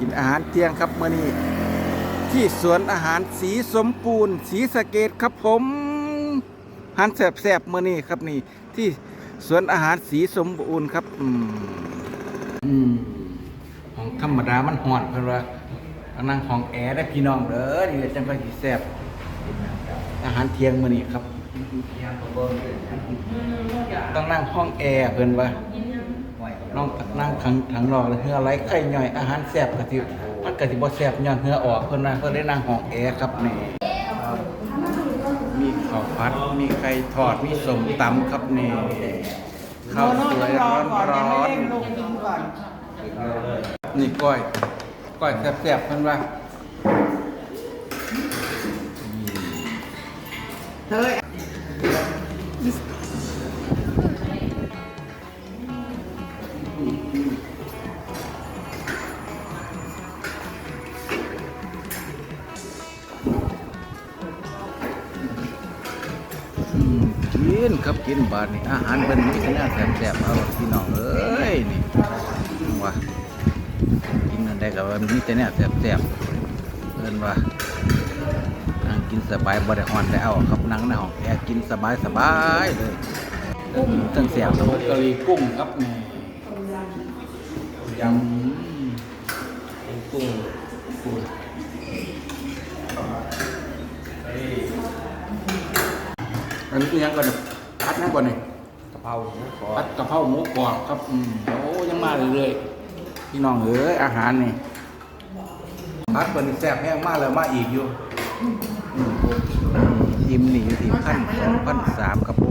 กินอาหารเที่ยงครับเมื่อนี้ที่สวนอาหารสีสมปูนสีสะเกตครับผมอาหารแสบๆเมื่อนี้ครับนี่ ที่สวนอาหารสีสมบูรณ์ครับอืมอืมของธรรมดามันห่อนเพิ่นว่าอันนั่งของแอร์ได้พี่น้องเด้อนี่จังก็สิแซ่บอาหารเที่ยงมื้อนี้ครับต้องนั่งห้องแอร์เพิ่นว่า น้องนั่งขังถังนอกเลยเฮือไรไข่ย่อยอาหารแซ่บกะทิมันกะทิบ่แซ่บย้อนเฮือออกเพิ่นว่าเพิ่นได้นั่งห้องแอร์ครับนี่มีข้าวผัดมีไข่ทอดมีส้มตำครับนี่ข้าวสวยร้อนร้อนนี่ก้อยก้อยแซ่บๆเพิ่นว่าเธอ กินครับกินบาดนี่อาหารเพิ่นมีแต่แนวแซ่บๆเอาพี่น้องเอ้ยนี่ว่ากินอันใดก็ว่ามีแต่แนวแซ่บๆเพิ่นว่านั่งกินสบายบ่ได้ฮ้อนได้เอาครับนั่งในห้องแอร์กินสบายสบายเลยกุ้งทั้งแซ่บทั้งกะหรี่กุ้งครับนี่ยำกุ้งกุ้ง อันนี้ยังก่อนพัดนั่งก่อนนี่กะเพราหมูกรอผับดกะเพราหมูกรอบครับอืมโอ้ยังมาเรื่อยๆพี่น้องเอ้ยอาหารนี่พัดเปิดแซ่บแห้งมากเลยมาอีกอยู่อืมอิ่มนี่อยู่ที่พันสองพันสามครับผ